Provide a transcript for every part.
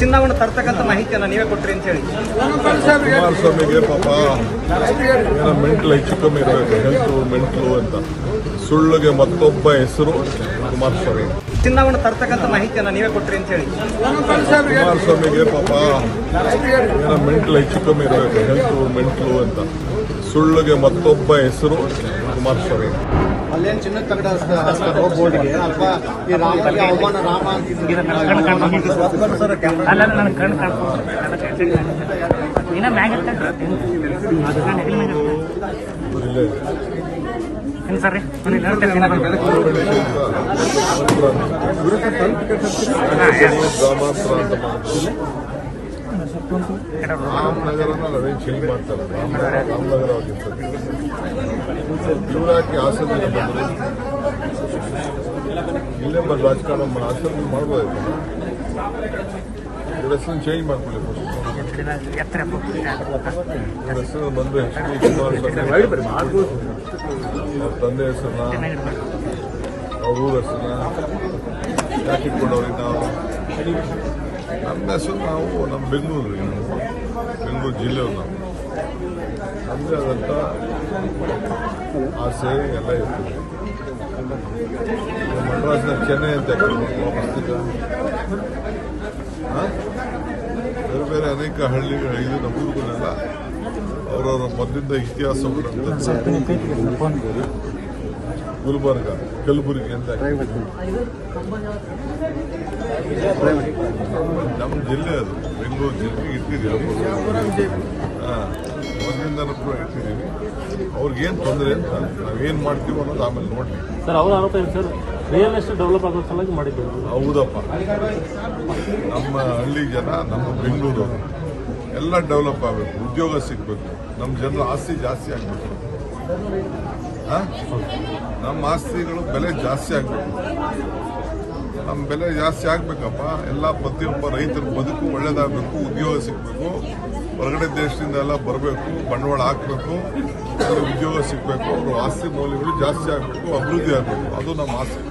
ಚಿನ್ನವನ್ನು ತರ್ತಕ್ಕಂಥ ಮಾಹಿತಿಯನ್ನು ನೀವೇ ಕೊಟ್ರಿ ಅಂತ ಹೇಳಿ. ಕುಮಾರಸ್ವಾಮಿಗೆ ಪಾಪ ಏನೋ ಮೆಂಟ್ಲು ಹೆಚ್ಚು ಕಮ್ಮಿ ಇರಬೇಕು. ಹೆಲ್ತ್ ಮೆಂಟ್ಲು ಅಂತ. ಸುಳ್ಳಿಗೆ ಮತ್ತೊಬ್ಬ ಹೆಸರು ಕುಮಾರಸ್ವಾಮಿ. ಚಿನ್ನವನ್ನು ತರ್ತಕ್ಕಂಥ ಮಾಹಿತಿಯನ್ನು ನೀವೇ ಕೊಟ್ರಿ ಅಂತ ಹೇಳಿ. ಕುಮಾರಸ್ವಾಮಿಗೆ ಪಾಪ ಏನೋ ಮೆಂಟ್ಲು ಹೆಚ್ಚು ಕಮ್ಮಿ ಇರಬೇಕು. ಹೆಲ್ತ್ ಮೆಂಟ್ಲು ಅಂತ. ಸುಳ್ಳಿಗೆ ಮತ್ತೊಬ್ಬ ಹೆಸರು ಕುಮಾರಸ್ವಾಮಿ. ಅಲ್ಲೇನು ಚಿನ್ನದ ತಗಡ ಹೋಗ್ಬೋದಿಗೆ? ಬೋರ್ಡ್ಗೆ ಅಥವಾ ಈ ರಾಮನಿಗೆ ಅವಮಾನ ರಾಮ ಅಲ್ಲ ನನ್ನ ಕಣ್ಣು ಕಾಣ್ಕೊಂಡು ಇನ್ನ ಮ್ಯಾಗ ಏನು ಸರ್ ರೀ? ನಾನು ಹೇಳ್ತೇನೆ ಗ್ರಾಮಾಂತರ ಅಂತ ಮಾಡ್ತಾರೆ ರಾಮನಗರನ ನಾವೇನು ಚೇಂಜ್ ಮಾಡ್ತಾರೆ ರಾಮ ರಾಮನಗರ ಆಗಿರ್ತದೆ ಇವರಾಕಿ ಬಂದರು ಇಲ್ಲೇ ಬಂದು ರಾಜಕಾರಣ ಹಾಸನ ಮಾಡ್ಬೋದು ಇವ್ರ ಚೇಂಜ್ ಮಾಡ್ಕೊಳ್ಳಿ ಇವ್ರ ಹೆಸರು ಬಂದು ಎಚ್ ತಂದೆ ಹೆಸರನ್ನ ಅವ್ರ ಊರ ಹೆಸರನ್ನ ಯಾಕೆ ನಾವು ನಮ್ಮ ಹೆಸರು ನಾವು ನಮ್ಮ ಬೆಂಗಳೂರು ಬೆಂಗಳೂರು ಜಿಲ್ಲೆಯವ್ರು ನಾವು. ನಮ್ಮದೇ ಆದಂಥ ಆಸೆ ಎಲ್ಲ ಇರ್ತದೆ. ಮಡ್ರಾಸ್ನ ಚೆನ್ನೈ ಅಂತ. ಬೇರೆ ಬೇರೆ ಅನೇಕ ಹಳ್ಳಿಗಳು ಇದು ನಮ್ಮೂರುಗಳೆಲ್ಲ ಅವರವರ ಮೊದಲಿಂದ ಇತಿಹಾಸ ಗುಲ್ಬರ್ಗ ಕಲಬುರಗಿ ಅಂತ. ನಮ್ಮ ಜಿಲ್ಲೆ ಅದು. ಬೆಂಗಳೂರು ಜಿಲ್ಲೆಗೆ ಇಟ್ಟಿದ್ದೀವಿ ಹಾಂ. ಅವ್ರಿಗೆ ಕೂಡ ಇಟ್ಟಿದ್ದೀವಿ ಅವ್ರಿಗೇನು ತೊಂದರೆ ಅಂತ ನಾವೇನು ಮಾಡ್ತೀವಿ ಅನ್ನೋದು ಆಮೇಲೆ ನೋಡಿ ಸರ್ ಅವರ ಆರೋಪ ಏನು ಸರ್? ರಿಯಲ್ ಎಸ್ಟೇಟ್ ಡೆವಲಪ್ ಆಗೋ ಸಲುವಾಗಿ ಮಾಡಿದ್ದೀವಿ. ಹೌದಪ್ಪ. ನಮ್ಮ ಹಳ್ಳಿ ಜನ ನಮ್ಮ ಬೆಂಗಳೂರು ಎಲ್ಲ ಡೆವಲಪ್ ಆಗಬೇಕು. ಉದ್ಯೋಗ ಸಿಗಬೇಕು. ನಮ್ಮ ಜನರ ಆಸ್ತಿ ಜಾಸ್ತಿ ಆಗಬೇಕು ನಮ್ಮ ಆಸ್ತಿಗಳು ಬೆಲೆ ಜಾಸ್ತಿ ಆಗಬೇಕು ನಮ್ಮ ಬೆಲೆ ಜಾಸ್ತಿ ಆಗಬೇಕಪ್ಪ ಎಲ್ಲ ಪ್ರತಿಯೊಬ್ಬ ರೈತರ ಬದುಕು ಒಳ್ಳೇದಾಗಬೇಕು ಉದ್ಯೋಗ ಸಿಗಬೇಕು ಹೊರಗಡೆ ದೇಶದಿಂದ ಎಲ್ಲ ಬರಬೇಕು ಬಂಡವಾಳ ಹಾಕಬೇಕು ಉದ್ಯೋಗ ಸಿಗಬೇಕು ಅವರು ಆಸ್ತಿ ಮೌಲ್ಯಗಳು ಜಾಸ್ತಿ ಆಗಬೇಕು ಅಭಿವೃದ್ಧಿ ಆಗಬೇಕು ಅದು ನಮ್ಮ ಆಸ್ತಿ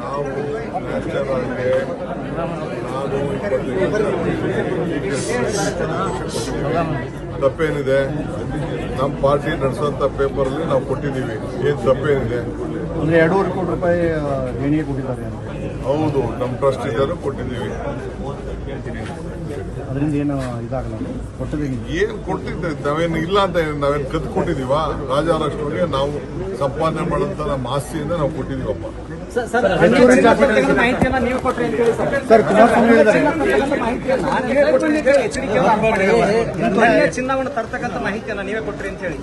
ನಾವು ತಪ್ಪೇನಿದೆ. ನಮ್ಮ ಪಾರ್ಟಿ ನಡೆಸುವಂತ ಪೇಪರ್ ಅಲ್ಲಿ ನಾವು ಕೊಟ್ಟಿದ್ದೀವಿ. ಏನ್ ತಪ್ಪೇನಿದೆ? ಅಂದ್ರೆ ಎರಡೂವರೆ ಕೋಟಿ ರೂಪಾಯಿ ದೇಣಿಗೆ ಕೊಟ್ಟಿದ್ದಾರೆ ಹೌದು ನಮ್ಮ ಟ್ರಸ್ಟ್ ಇದ್ದಾರೆ ಕೊಟ್ಟಿದ್ದೀವಿ. ಅದರಿಂದ ಏನು ಇದಾಗಲ್ಲ? ಕೊಟ್ಟಿದ್ದೀವಿ ಏನ್ ಕೊಟ್ಟಿದ್ದೆ ನಾವೇನು ಇಲ್ಲ ಅಂತ ನಾವೇನು ಕತ್ ಕೊಟ್ಟಿದೀವಾ ರಾಜಾರಾಷ್ಟ್ರಗೆ ನಾವು ಸಂಪಾದನೆ ಮಾಡೋಂಥ ನಮ್ಮ ಆಸ್ತಿಯಿಂದ ನಾವು ಕೊಟ್ಟಿದೀವಪ್ಪ ತರ್ತಕ್ಕಂಥ ಮಾಹಿತಿಯನ್ನ ನೀವು ಕೊಟ್ರಿ ಅಂತ ಹೇಳಿ ಸರ್ ಕುಮಾರಸ್ವಾಮಿ ಚಿನ್ನವನ್ನು ತರ್ತಕ್ಕಂಥ ಮಾಹಿತಿಯನ್ನ ನೀವೇ ಕೊಟ್ರಿ ಅಂತ ಹೇಳಿ.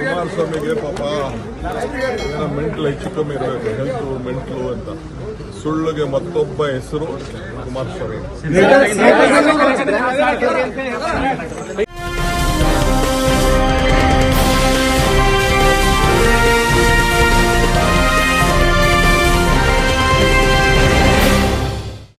ಕುಮಾರಸ್ವಾಮಿಗೆ ಪಾಪ ಏನೋ ಮೆಂಟ್ಲು ಹೆಚ್ಚು ಕಮ್ಮಿ ಇರಬೇಕು. ಹೆಲ್ತ್ ಮೆಂಟ್ಲು ಅಂತ. ಸುಳ್ಳಿಗೆ ಮತ್ತೊಬ್ಬ ಹೆಸರು ಕುಮಾರಸ್ವಾಮಿ.